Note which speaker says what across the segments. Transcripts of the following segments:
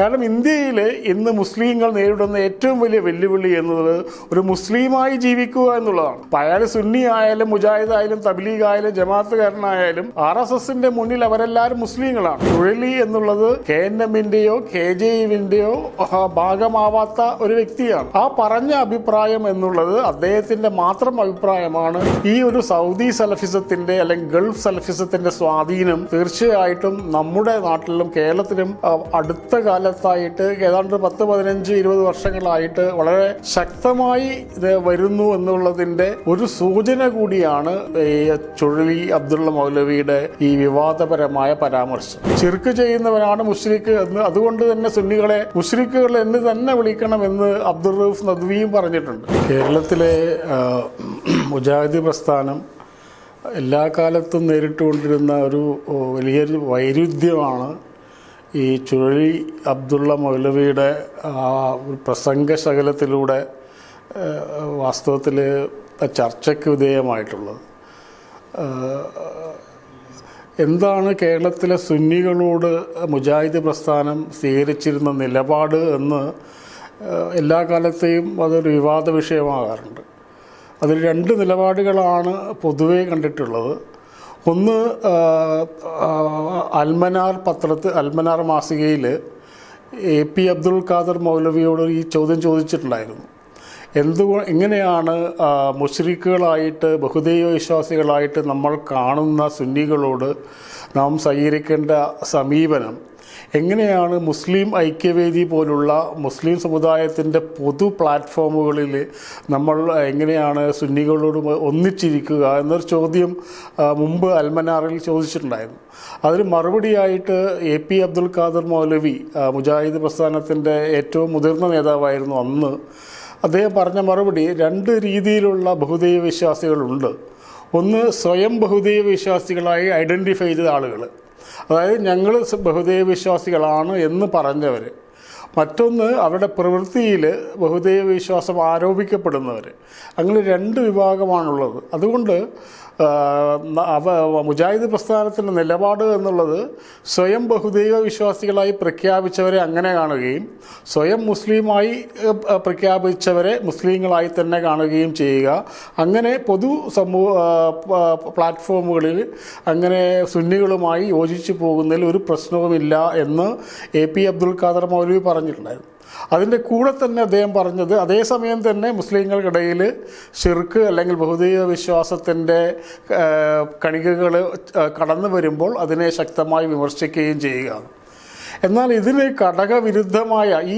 Speaker 1: കാരണം ഇന്ത്യയിൽ ഇന്ന് മുസ്ലിങ്ങൾ നേരിടുന്ന ഏറ്റവും വലിയ വെല്ലുവിളി എന്നത് ഒരു മുസ്ലിമായി ജീവിക്കുക എന്നുള്ളതാണ്. അയാൾ സുന്നി ആയാലും മുജാഹിദ് ആയാലും തബ്ലീഗ് ആയാലും ജമാഅത്തുകാരനായാലും ആർ എസ് എസിന്റെ മുന്നിൽ അവരെല്ലാവരും മുസ്ലിങ്ങളാണ്. തൊഴിലി എന്നുള്ളത് കെ എൻ എമ്മിന്റെയോ കെ ജെ യുവിന്റെയോ ഭാഗമാവാത്ത ഒരു വ്യക്തിയാണ്. ആ പറഞ്ഞ അഭിപ്രായം എന്നുള്ളത് അദ്ദേഹത്തിന്റെ മാത്രം അഭിപ്രായമാണ്. ഈ ഒരു സൗദി സലഫിസത്തിന്റെ അല്ലെങ്കിൽ ഗൾഫ് സലഫിസത്തിന്റെ സ്വാധീനം തീർച്ചയായിട്ടും നമ്മുടെ നാട്ടിലും കേരളത്തിലും അടുത്ത അടുത്ത കാലത്തായിട്ട് ഏതാണ്ട് പത്ത് പതിനഞ്ച് ഇരുപത് വർഷങ്ങളായിട്ട് വളരെ ശക്തമായി ഇത് വരുന്നു എന്നുള്ളതിന്റെ ഒരു സൂചന കൂടിയാണ് ഈ ചുഴലി അബ്ദുള്ള മൗലവിയുടെ ഈ വിവാദപരമായ പരാമർശം. ചിർക്ക് ചെയ്യുന്നവനാണ് മുഷ്രിഖ് എന്ന് അതുകൊണ്ട് തന്നെ സുന്നികളെ മുഷ്രിഖുകൾ എന്ന് തന്നെ വിളിക്കണമെന്ന് അബ്ദുൾ റൂഫ് നദ്വിയും പറഞ്ഞിട്ടുണ്ട്. കേരളത്തിലെ മുജാഹിദ് പ്രസ്ഥാനം എല്ലാ കാലത്തും നേരിട്ടുകൊണ്ടിരുന്ന ഒരു വലിയൊരു വൈരുദ്ധ്യമാണ് ഈ ചുഴലി അബ്ദുള്ള മൗലവിയുടെ പ്രസംഗ ശകലത്തിലൂടെ വാസ്തവത്തിൽ ചർച്ചയ്ക്ക് വിധേയമായിട്ടുള്ളത്. എന്താണ് കേരളത്തിലെ സുന്നികളോട് മുജാഹിദ് പ്രസ്ഥാനം സ്വീകരിച്ചിരുന്ന നിലപാട് എന്ന് എല്ലാ കാലത്തെയും അതൊരു വിവാദ വിഷയമാകാറുണ്ട്. അതിൽ രണ്ട് നിലപാടുകളാണ് പൊതുവേ കണ്ടിട്ടുള്ളത്. ഒന്ന് അൽമനാർ പത്രത്ത് അൽമനാർ മാസികയിൽ എ പി അബ്ദുൽ ഖാദർ മൗലവിയോട് ഈ ചോദ്യം ചോദിച്ചിട്ടുണ്ടായിരുന്നു. എന്തു എങ്ങനെയാണ് മുഷ്രിഖുകളായിട്ട് ബഹുദൈവ വിശ്വാസികളായിട്ട് നമ്മൾ കാണുന്ന സുന്നികളോട് നാം സ്വീകരിക്കേണ്ട സമീപനം? എങ്ങനെയാണ് മുസ്ലിം ഐക്യവേദി പോലുള്ള മുസ്ലിം സമുദായത്തിന്റെ പൊതു പ്ലാറ്റ്ഫോമുകളിൽ നമ്മൾ എങ്ങനെയാണ് സുന്നികളോട് ഒന്നിച്ചിരിക്കുക എന്നൊരു ചോദ്യം മുമ്പ് അൽമനാറിൽ ചോദിച്ചിട്ടുണ്ടായിരുന്നു. അതിന് മറുപടിയായിട്ട് എ പി അബ്ദുൽ ഖാദർ മൗലവി മുജാഹിദ് പ്രസ്ഥാനത്തിന്റെ ഏറ്റവും മുതിർന്ന നേതാവായിരുന്നു അന്ന്. അദ്ദേഹം പറഞ്ഞ മറുപടി രണ്ട് രീതിയിലുള്ള ബഹുദൈവ വിശ്വാസികളുണ്ട് ഒന്ന് സ്വയം ബഹുദൈവ വിശ്വാസികളായി ഐഡന്റിഫൈ ചെയ്ത ആളുകൾ അതായത് ഞങ്ങൾ ബഹുദൈവ വിശ്വാസികളാണ് എന്ന് പറഞ്ഞവർ മറ്റൊന്ന് അവരുടെ പ്രവൃത്തിയിൽ ബഹുദൈവ വിശ്വാസം ആരോപിക്കപ്പെടുന്നവർ. അങ്ങനെ രണ്ട് വിഭാഗമാണുള്ളത്. അതുകൊണ്ട് അവ മുജാഹിദ് പ്രസ്ഥാനത്തിന്റെ നിലപാട് എന്നുള്ളത് സ്വയം ബഹുദൈവ വിശ്വാസികളായി പ്രഖ്യാപിച്ചവരെ അങ്ങനെ കാണുകയും സ്വയം മുസ്ലിമായി പ്രഖ്യാപിച്ചവരെ മുസ്ലിങ്ങളായി തന്നെ കാണുകയും ചെയ്യുക. അങ്ങനെ പൊതു സമൂഹ പ്ലാറ്റ്ഫോമുകളിൽ അങ്ങനെ സുന്നികളുമായി യോജിച്ചു പോകുന്നതിൽ ഒരു പ്രശ്നവുമില്ല എന്ന് എ പി അബ്ദുൽ ഖാദർ മൗലവി പറഞ്ഞിട്ടുണ്ടായിരുന്നു അതിന്റെ കൂടെ തന്നെ അദ്ദേഹം പറഞ്ഞത് അതേസമയം തന്നെ മുസ്ലിങ്ങൾക്കിടയിൽ ഷിർക്ക് അല്ലെങ്കിൽ ഭൗതിക വിശ്വാസത്തിന്റെ കണികകൾ കടന്നു വരുമ്പോൾ അതിനെ ശക്തമായി വിമർശിക്കുകയും ചെയ്യുക എന്നാൽ ഇതിന് ഘടകവിരുദ്ധമായ ഈ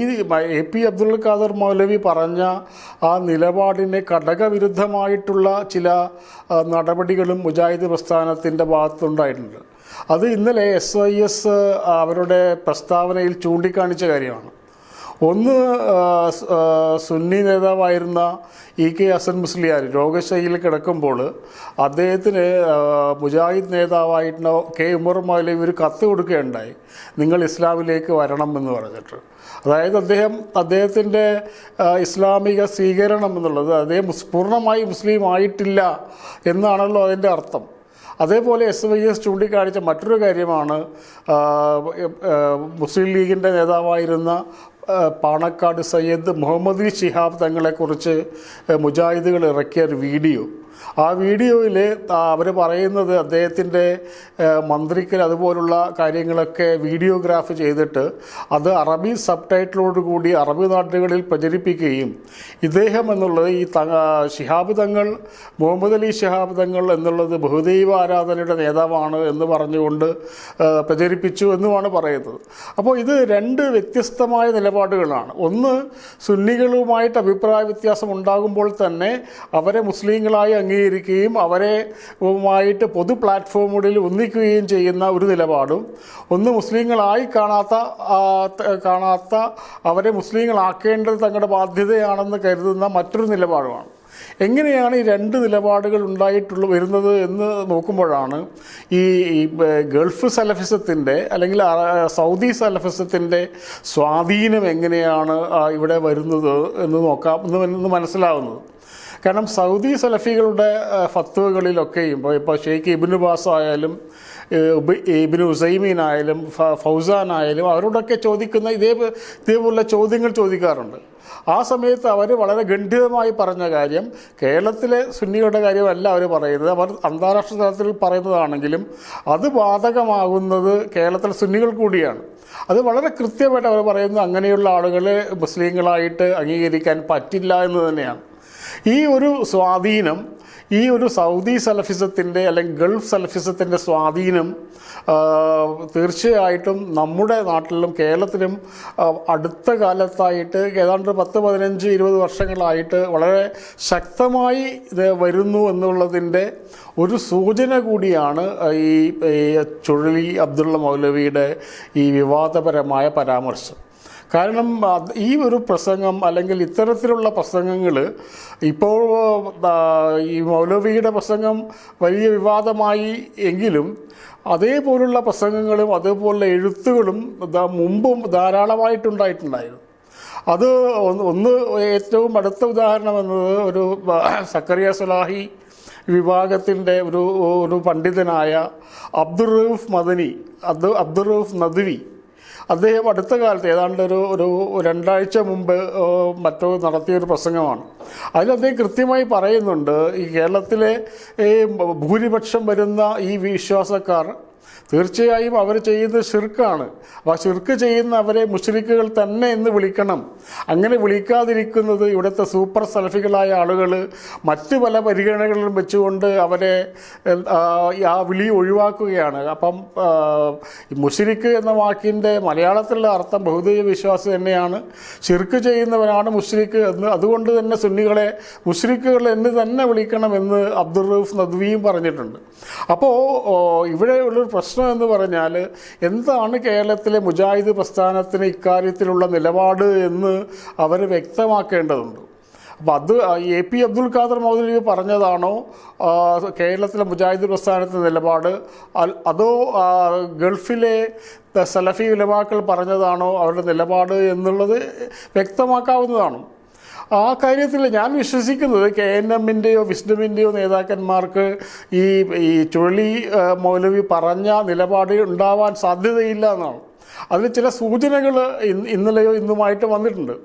Speaker 1: എ പി അബ്ദുൽ ഖാദർ മൗലവി പറഞ്ഞ ആ നിലപാടിന് ഘടകവിരുദ്ധമായിട്ടുള്ള ചില നടപടികളും മുജാഹിദ് പ്രസ്ഥാനത്തിന്റെ ഭാഗത്തുണ്ടായിട്ടുണ്ട് അത് ഇന്നലെ എസ് ഐ എസ് അവരുടെ പ്രസ്താവനയിൽ ചൂണ്ടിക്കാണിച്ച കാര്യമാണ്. ഒന്ന് സുന്നി നേതാവായിരുന്ന ഇ കെ ഹസൻ മുസ്ലിയാർ രോഗശൈലിയിൽ കിടക്കുമ്പോൾ അദ്ദേഹത്തിന് മുജാഹിദ് നേതാവായിട്ടുള്ള കെ ഉമർ മൗലവി ഒരു കത്ത് കൊടുക്കുകയുണ്ടായി. നിങ്ങൾ ഇസ്ലാമിലേക്ക് വരണം എന്ന് പറഞ്ഞിട്ട്. അതായത് അദ്ദേഹം അദ്ദേഹത്തിന്റെ ഇസ്ലാമിക സ്വീകരണം എന്നുള്ളത് അദ്ദേഹം പൂർണമായി മുസ്ലിം ആയിട്ടില്ല എന്നാണല്ലോ അതിന്റെ അർത്ഥം. അതേപോലെ എസ് വൈ എസ് ചൂണ്ടിക്കാണിച്ച മറ്റൊരു കാര്യമാണ് മുസ്ലിം ലീഗിന്റെ നേതാവായിരുന്ന പാണക്കാട് സയ്യദ് മുഹമ്മദ് ഷിഹാബ് തങ്ങളെക്കുറിച്ച് മുജാഹിദുകൾ ഇറക്കിയ ഒരു വീഡിയോ. ആ വീഡിയോയിൽ അവർ പറയുന്നത് അദ്ദേഹത്തിന്റെ മന്ത്രിക്കൽ അതുപോലുള്ള കാര്യങ്ങളൊക്കെ വീഡിയോഗ്രാഫ് ചെയ്തിട്ട് അത് അറബി സബ് ടൈറ്റിലോടുകൂടി അറബി നാട്ടുകളിൽ പ്രചരിപ്പിക്കുകയും ഇദ്ദേഹം എന്നുള്ളത് ഈ ത ശിഹാബ് തങ്ങൾ മുഹമ്മദ് അലി ശിഹാബ് തങ്ങൾ എന്നുള്ളത് ബഹുദൈവ ആരാധനയുടെ നേതാവാണ് എന്ന് പറഞ്ഞുകൊണ്ട് പ്രചരിപ്പിച്ചു എന്നുമാണ് പറയുന്നത്. അപ്പോൾ ഇത് രണ്ട് വ്യത്യസ്തമായ നിലപാടുകളാണ്. ഒന്ന് സുന്നികളുമായിട്ട് അഭിപ്രായ വ്യത്യാസം ഉണ്ടാകുമ്പോൾ തന്നെ അവരെ മുസ്ലിങ്ങളായി അംഗീകരിക്കുകയും അവരെ വുമായിട്ട് പൊതു പ്ലാറ്റ്ഫോമുകളിൽ ഒന്നിക്കുകയും ചെയ്യുന്ന ഒരു നിലപാടും. ഒന്ന് മുസ്ലിങ്ങളായി കാണാത്ത കാണാത്ത അവരെ മുസ്ലിങ്ങളാക്കേണ്ടത് തങ്ങളുടെ ബാധ്യതയാണെന്ന് കരുതുന്ന മറ്റൊരു നിലപാടുമാണ്. എങ്ങനെയാണ് ഈ രണ്ട് നിലപാടുകൾ ഉണ്ടായിട്ടുള്ള വരുന്നത് എന്ന് നോക്കുമ്പോഴാണ് ഈ ഗൾഫ് സലഫിസത്തിന്റെ അല്ലെങ്കിൽ സൗദി സലഫിസത്തിന്റെ സ്വാധീനം എങ്ങനെയാണ് ഇവിടെ വരുന്നത് എന്ന് നോക്കാം എന്ന് മനസ്സിലാവുന്നത്. കാരണം സൗദി സലഫികളുടെ ഫത്തുവകളിലൊക്കെയും ഇപ്പോൾ ഇപ്പോൾ ഷെയ്ഖ് ഇബിനു ബാസ് ആയാലും ഏഹ്, ഉസൈമീൻ ആയാലും ഫൗസാൻ ആയാലും അവരോടൊക്കെ ചോദിക്കുന്ന ഇതേ ഇതേപോലുള്ള ചോദ്യങ്ങൾ ചോദിക്കാറുണ്ട്. ആ സമയത്ത് അവർ വളരെ ഗണ്ഡിതമായി പറഞ്ഞ കാര്യം കേരളത്തിലെ സുന്നികളുടെ കാര്യമല്ല അവർ പറയുന്നത്. അവർ അന്താരാഷ്ട്ര തലത്തിൽ പറയുന്നതാണെങ്കിലും അത് ബാധകമാകുന്നത് കേരളത്തിലെ സുന്നികൾ കൂടിയാണ്. അത് വളരെ കൃത്യമായിട്ട് അവർ പറയുന്നത് അങ്ങനെയുള്ള ആളുകളെ മുസ്ലിങ്ങളായിട്ട് അംഗീകരിക്കാൻ പറ്റില്ല എന്ന് തന്നെയാണ്. ഈ ഒരു സ്വാധീനം ഈ ഒരു സൗദി സലഫിസത്തിന്റെ അല്ലെങ്കിൽ ഗൾഫ് സലഫിസത്തിന്റെ സ്വാധീനം തീർച്ചയായിട്ടും നമ്മുടെ നാട്ടിലും കേരളത്തിലും അടുത്ത കാലത്തായിട്ട് ഏതാണ്ട് പത്ത് പതിനഞ്ച് ഇരുപത് വർഷങ്ങളായിട്ട് വളരെ ശക്തമായി ഇത് വരുന്നു എന്നുള്ളതിന്റെ ഒരു സൂചന കൂടിയാണ് ഈ ചുഴലി അബ്ദുള്ള മൗലവിയുടെ ഈ വിവാദപരമായ പരാമർശം. കാരണം ഈ ഒരു പ്രസംഗം അല്ലെങ്കിൽ ഇത്തരത്തിലുള്ള പ്രസംഗങ്ങൾ ഇപ്പോൾ ഈ മൗലവിയുടെ പ്രസംഗം വലിയ വിവാദമായി എങ്കിലും അതേപോലുള്ള പ്രസംഗങ്ങളും അതേപോലുള്ള എഴുത്തുകളും മുമ്പും ധാരാളമായിട്ടുണ്ടായിട്ടുണ്ടായിരുന്നു. അത് ഒന്ന് ഒന്ന് ഏറ്റവും അടുത്ത ഉദാഹരണം എന്നത് ഒരു സക്കറിയ സലാഹി വിഭാഗത്തിന്റെ ഒരു ഒരു പണ്ഡിതനായ അബ്ദുറൂഫ് മദനി അത് അബ്ദുറൂഫ് നദ്വി അദ്ദേഹം അടുത്ത കാലത്ത് ഏതാണ്ട് ഒരു ഒരു രണ്ടാഴ്ച മുമ്പ് മറ്റോ നടത്തിയൊരു പ്രസംഗമാണ്. അതിൽ അദ്ദേഹം കൃത്യമായി പറയുന്നുണ്ട് ഈ കേരളത്തിലെ ഭൂരിപക്ഷം വരുന്ന ഈ വിശ്വാസക്കാർ തീർച്ചയായും അവർ ചെയ്യുന്നത് ഷിർക്കാണ് അപ്പോൾ ഷിർക്ക് ചെയ്യുന്ന അവരെ മുഷരിക്കുകൾ തന്നെ എന്ന് വിളിക്കണം. അങ്ങനെ വിളിക്കാതിരിക്കുന്നത് ഇവിടുത്തെ സൂപ്പർ സലഫികളായ ആളുകൾ മറ്റു പല പരിഗണനകളിലും വെച്ചുകൊണ്ട് അവരെ ആ, വിളി ഒഴിവാക്കുകയാണ്. അപ്പം മുഷിരിക്ക് മുഷരിക്ക് എന്ന വാക്കിന്റെ മലയാളത്തിലുള്ള അർത്ഥം ബഹുദൈവ വിശ്വാസം തന്നെയാണ്. ഷിർക്ക് ചെയ്യുന്നവനാണ് മുഷരിക്ക് എന്ന് അതുകൊണ്ട് തന്നെ സുന്നികളെ മുഷരിക്കുകൾ എന്ന് തന്നെ വിളിക്കണം എന്ന് അബ്ദുറൂഫ് നദ്വിയും പറഞ്ഞിട്ടുണ്ട്. അപ്പോൾ ഇവിടെ ഉള്ളൊരു പ്രശ്നം എന്ന് പറഞ്ഞാൽ എന്താണ് കേരളത്തിലെ മുജാഹിദ് പ്രസ്ഥാനത്തിന് ഇക്കാര്യത്തിലുള്ള നിലപാട് എന്ന് അവർ വ്യക്തമാക്കേണ്ടതുണ്ട്. അപ്പോൾ അത് എ പി അബ്ദുൽ ഖാദർ മൗദലി പറഞ്ഞതാണോ കേരളത്തിലെ മുജാഹിദ് പ്രസ്ഥാനത്തിന്റെ നിലപാട് അതോ ഗൾഫിലെ സലഫി ഉലമാക്കൾ പറഞ്ഞതാണോ അവരുടെ നിലപാട് എന്നുള്ളത് വ്യക്തമാക്കാവുന്നതാണ്. ആ കാര്യത്തിൽ ഞാൻ വിശ്വസിക്കുന്നത് കെ എൻ എമ്മിന്റെയോ വിസ്ഡമിന്റെയോ നേതാക്കന്മാർക്ക് ഈ ഈ ചുഴലി മൗലവി പറഞ്ഞ നിലപാട് ഉണ്ടാവാൻ സാധ്യതയില്ല എന്നാണ്. അതിൽ ചില സൂചനകൾ ഇന്ന് ഇന്നലെയോ ഇന്നുമായിട്ട് വന്നിട്ടുണ്ട്.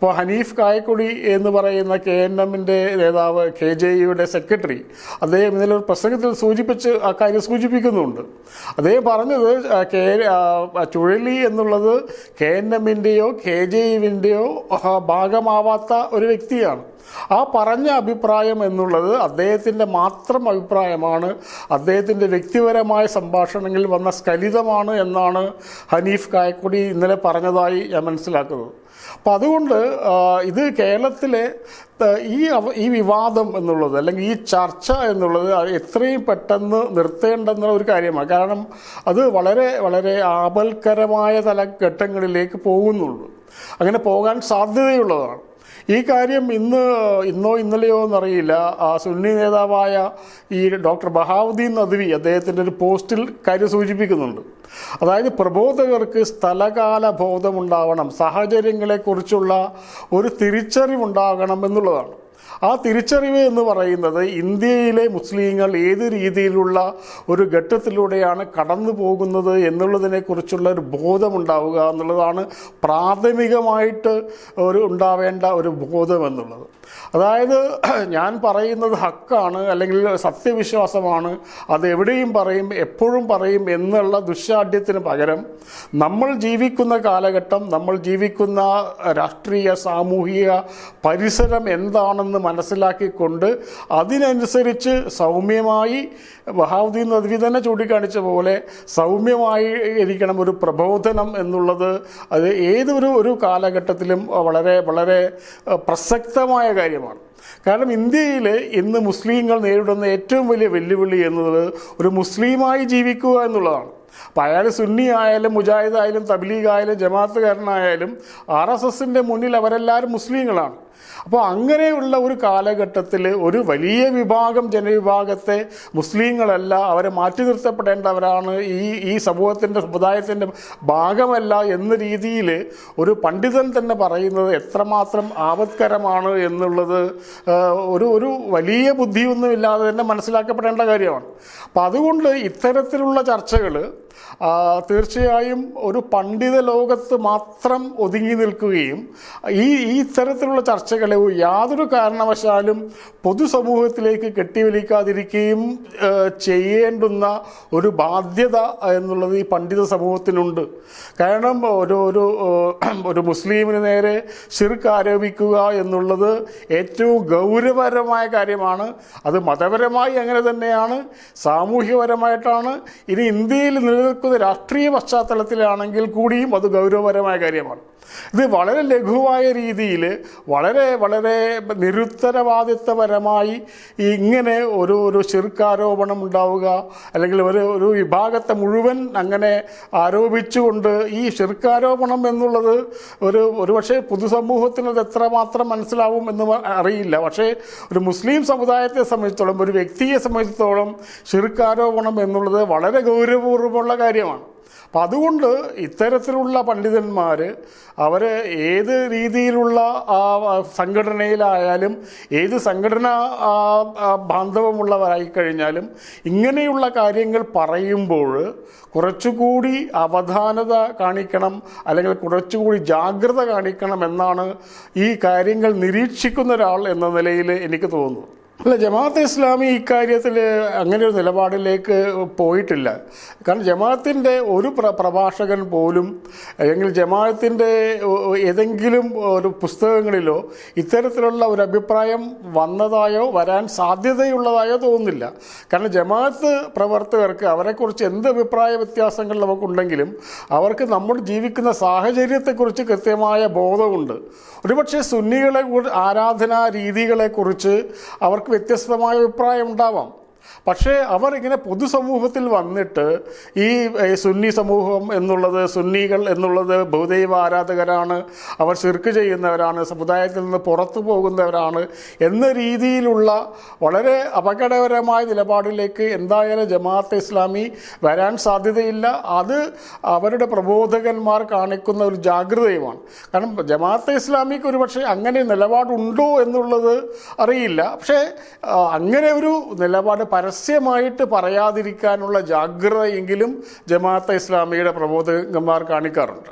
Speaker 1: ഇപ്പോൾ ഹനീഫ് കായക്കൊടി എന്ന് പറയുന്ന കെ എൻ എമ്മിന്റെ നേതാവ് കെ ജെ യുടെ സെക്രട്ടറി അദ്ദേഹം ഇന്നലെ ഒരു പ്രസംഗത്തിൽ സൂചിപ്പിച്ച് ആ കാര്യം സൂചിപ്പിക്കുന്നുണ്ട്. അദ്ദേഹം പറഞ്ഞത് കെ ചുഴലി എന്നുള്ളത് കെ എൻ എമ്മിന്റെയോ കെ ജെ യുവിന്റെയോ ഭാഗമാവാത്ത ഒരു വ്യക്തിയാണ്. ആ പറഞ്ഞ അഭിപ്രായം എന്നുള്ളത് അദ്ദേഹത്തിന്റെ മാത്രം അഭിപ്രായമാണ്. അദ്ദേഹത്തിന്റെ വ്യക്തിപരമായ സംഭാഷണങ്ങളിൽ വന്ന സ്ഖലിതമാണ് എന്നാണ് ഹനീഫ് കായക്കൊടി ഇന്നലെ പറഞ്ഞതായി ഞാൻ മനസ്സിലാക്കുന്നത്. അപ്പോൾ അതുകൊണ്ട് ഇത് കേരളത്തിലെ ഈ ഈ വിവാദം എന്നുള്ളത് അല്ലെങ്കിൽ ഈ ചർച്ച എന്നുള്ളത് എത്രയും പെട്ടെന്ന് നിർത്തേണ്ടെന്നുള്ള ഒരു കാര്യമാണ്. കാരണം അത് വളരെ വളരെ ആപൽക്കരമായ തല ഘട്ടങ്ങളിലേക്ക് പോകുന്നുള്ളൂ. അങ്ങനെ പോകാൻ സാധ്യതയുള്ളതാണ്. ഈ കാര്യം ഇന്ന് ഇന്നോ ഇന്നലെയോ എന്നറിയില്ല. സുന്നി നേതാവായ ഈ ഡോക്ടർ ബഹാവുദ്ദീൻ നദ്വി അദ്ദേഹത്തിന്റെ ഒരു പോസ്റ്റിൽ കാര്യം സൂചിപ്പിക്കുന്നുണ്ട്. അതായത് പ്രബോധകർക്ക് സ്ഥലകാല ബോധമുണ്ടാവണം സാഹചര്യങ്ങളെക്കുറിച്ചുള്ള ഒരു തിരിച്ചറിവുണ്ടാകണം എന്നുള്ളതാണ്. ആ തിരിച്ചറിവ് എന്ന് പറയുന്നത് ഇന്ത്യയിലെ മുസ്ലിങ്ങൾ ഏത് രീതിയിലുള്ള ഒരു ഘട്ടത്തിലൂടെയാണ് കടന്നു പോകുന്നത് എന്നുള്ളതിനെക്കുറിച്ചുള്ള ഒരു ബോധമുണ്ടാവുക എന്നുള്ളതാണ് പ്രാഥമികമായിട്ട് ഒരു ഉണ്ടാവേണ്ട ഒരു ബോധം എന്നുള്ളത്. അതായത് ഞാൻ പറയുന്നത് ഹക്കാണ് അല്ലെങ്കിൽ സത്യവിശ്വാസമാണ്. അത് എവിടെയും പറയും എപ്പോഴും പറയും എന്നുള്ള ദുശാഠ്യത്തിന് പകരം നമ്മൾ ജീവിക്കുന്ന കാലഘട്ടം നമ്മൾ ജീവിക്കുന്ന രാഷ്ട്രീയ സാമൂഹിക പരിസരം എന്താണെന്ന് മനസ്സിലാക്കിക്കൊണ്ട് അതിനനുസരിച്ച് സൗമ്യമായി ബഹാവുദ്ദീൻ നദ്വി തന്നെ ചൂണ്ടിക്കാണിച്ച പോലെ സൗമ്യമായി ഇരിക്കണം ഒരു പ്രബോധനം എന്നുള്ളത് അത് ഏതൊരു ഒരു കാലഘട്ടത്തിലും വളരെ വളരെ പ്രസക്തമായ കാര്യമാണ്. കാരണം ഇന്ത്യയിൽ ഇന്ന് മുസ്ലിങ്ങൾ നേരിടുന്ന ഏറ്റവും വലിയ വെല്ലുവിളി എന്നത് ഒരു മുസ്ലിമായി ജീവിക്കുക എന്നുള്ളതാണ്. അപ്പോൾ അയാൾ സുന്നി ആയാലും മുജാഹിദ് ആയാലും തബ്ലീഗ് ആയാലും ജമാഅത്തുകാരനായാലും ആർ എസ് എസിന്റെ മുന്നിൽ അവരെല്ലാവരും മുസ്ലിങ്ങളാണ്. അപ്പോൾ അങ്ങനെയുള്ള ഒരു കാലഘട്ടത്തിൽ ഒരു വലിയ വിഭാഗം ജനവിഭാഗത്തെ മുസ്ലിങ്ങളല്ല അവരെ മാറ്റി നിർത്തപ്പെടേണ്ടവരാണ് ഈ ഈ സമൂഹത്തിന്റെ സമുദായത്തിന്റെ ഭാഗമല്ല എന്ന രീതിയിൽ ഒരു പണ്ഡിതൻ തന്നെ പറയുന്നത് എത്രമാത്രം ആപത്കരമാണ് എന്നുള്ളത് ഒരു ഒരു വലിയ ബുദ്ധിയൊന്നുമില്ലാതെ തന്നെ മനസ്സിലാക്കപ്പെടേണ്ട കാര്യമാണ്. അപ്പം അതുകൊണ്ട് ഇത്തരത്തിലുള്ള ചർച്ചകൾ തീർച്ചയായും ഒരു പണ്ഡിത ലോകത്ത് മാത്രം ഒതുങ്ങി നിൽക്കുകയും ഈ ഈ ഇത്തരത്തിലുള്ള ചർച്ചകളെ യാതൊരു കാരണവശാലും പൊതുസമൂഹത്തിലേക്ക് കെട്ടിവലിക്കാതിരിക്കുകയും ചെയ്യേണ്ടുന്ന ഒരു ബാധ്യത എന്നുള്ളത് ഈ പണ്ഡിത സമൂഹത്തിനുണ്ട്. കാരണം ഒരു ഒരു ഒരു മുസ്ലിമിന് നേരെ ശിർക്ക് ആരോപിക്കുക എന്നുള്ളത് ഏറ്റവും ഗൗരവപരമായ കാര്യമാണ്. അത് മതപരമായി അങ്ങനെ തന്നെയാണ്. സാമൂഹ്യപരമായിട്ടാണ്. ഇനി ഇന്ത്യയിൽ നിലനിൽക്കുന്ന രാഷ്ട്രീയ പശ്ചാത്തലത്തിലാണെങ്കിൽ കൂടിയും അത് ഗൗരവപരമായ കാര്യമാണ്. ഇത് വളരെ ലഘുവായ രീതിയിൽ വളരെ വളരെ നിരുത്തരവാദിത്വപരമായി ഇങ്ങനെ ഒരു ഒരു ചെറുക്കാരോപണം ഉണ്ടാവുക അല്ലെങ്കിൽ ഒരു ഒരു വിഭാഗത്തെ മുഴുവൻ അങ്ങനെ ആരോപിച്ചുകൊണ്ട് ഈ ചെറുക്കാരോപണം എന്നുള്ളത് ഒരു ഒരുപക്ഷെ പൊതുസമൂഹത്തിന് അത് എത്രമാത്രം മനസ്സിലാവും എന്ന് അറിയില്ല. പക്ഷേ ഒരു മുസ്ലിം സമുദായത്തെ സംബന്ധിച്ചിടത്തോളം ഒരു വ്യക്തിയെ സംബന്ധിച്ചിടത്തോളം ചെറുക്കാരോപണം എന്നുള്ളത് വളരെ ഗൗരവപൂർവമുള്ള കാര്യമാണ്. അപ്പം അതുകൊണ്ട് ഇത്തരത്തിലുള്ള പണ്ഡിതന്മാർ അവർ ഏത് രീതിയിലുള്ള സംഘടനയിലായാലും ഏത് സംഘടനാ ബാന്ധവമുള്ളവരായി കഴിഞ്ഞാലും ഇങ്ങനെയുള്ള കാര്യങ്ങൾ പറയുമ്പോൾ കുറച്ചുകൂടി അവധാനത കാണിക്കണം അല്ലെങ്കിൽ കുറച്ചുകൂടി ജാഗ്രത കാണിക്കണം എന്നാണ് ഈ കാര്യങ്ങൾ നിരീക്ഷിക്കുന്ന ഒരാൾ എന്ന നിലയിൽ എനിക്ക് തോന്നുന്നു അല്ല ജമാഅത്ത് ഇസ്ലാമി ഇക്കാര്യത്തിൽ അങ്ങനെ ഒരു നിലപാടിലേക്ക് പോയിട്ടില്ല. കാരണം ജമാഅത്തിന്റെ ഒരു പ്ര പ്രഭാഷകൻ പോലും അല്ലെങ്കിൽ ജമാഅത്തിന്റെ ഏതെങ്കിലും ഒരു പുസ്തകങ്ങളിലോ ഇത്തരത്തിലുള്ള ഒരു അഭിപ്രായം വന്നതായോ വരാൻ സാധ്യതയുള്ളതായോ തോന്നുന്നില്ല. കാരണം ജമാഅത്ത് പ്രവർത്തകർക്ക് അവരെക്കുറിച്ച് എന്ത് അഭിപ്രായ വ്യത്യാസങ്ങൾ നമുക്കുണ്ടെങ്കിലും അവർക്ക് നമ്മൾ ജീവിക്കുന്ന സാഹചര്യത്തെക്കുറിച്ച് കൃത്യമായ ബോധമുണ്ട്. ഒരുപക്ഷെ സുന്നികളെ ആരാധനാ രീതികളെക്കുറിച്ച് അവർക്ക് വ്യത്യസ്തമായ അഭിപ്രായം ഉണ്ടാവാം. പക്ഷേ അവർ ഇങ്ങനെ പൊതുസമൂഹത്തിൽ വന്നിട്ട് ഈ സുന്നി സമൂഹം എന്നുള്ളത് സുന്നികൾ എന്നുള്ളത് ബഹുദൈവ ആരാധകരാണ് അവർ ശിർക്ക് ചെയ്യുന്നവരാണ് സമുദായത്തിൽ നിന്ന് പുറത്തു പോകുന്നവരാണ് എന്ന രീതിയിലുള്ള വളരെ അപകടകരമായ നിലപാടിലേക്ക് എന്തായാലും ജമാഅത്ത് ഇസ്ലാമി വരാൻ സാധ്യതയില്ല. അത് അവരുടെ പ്രബോധകന്മാർ കാണിക്കുന്ന ഒരു ജാഗ്രതയുമാണ്. കാരണം ജമാഅത്ത് ഇസ്ലാമിക്ക് ഒരുപക്ഷെ അങ്ങനെ നിലപാടുണ്ടോ എന്നുള്ളത് അറിയില്ല. പക്ഷേ അങ്ങനെ ഒരു നിലപാട് പരസ്യമായിട്ട് പറയാതിരിക്കാനുള്ള ജാഗ്രതയെങ്കിലും ജമാഅത്തെ ഇസ്ലാമിയുടെ പ്രബോധകന്മാർ കാണിക്കാറുണ്ട്.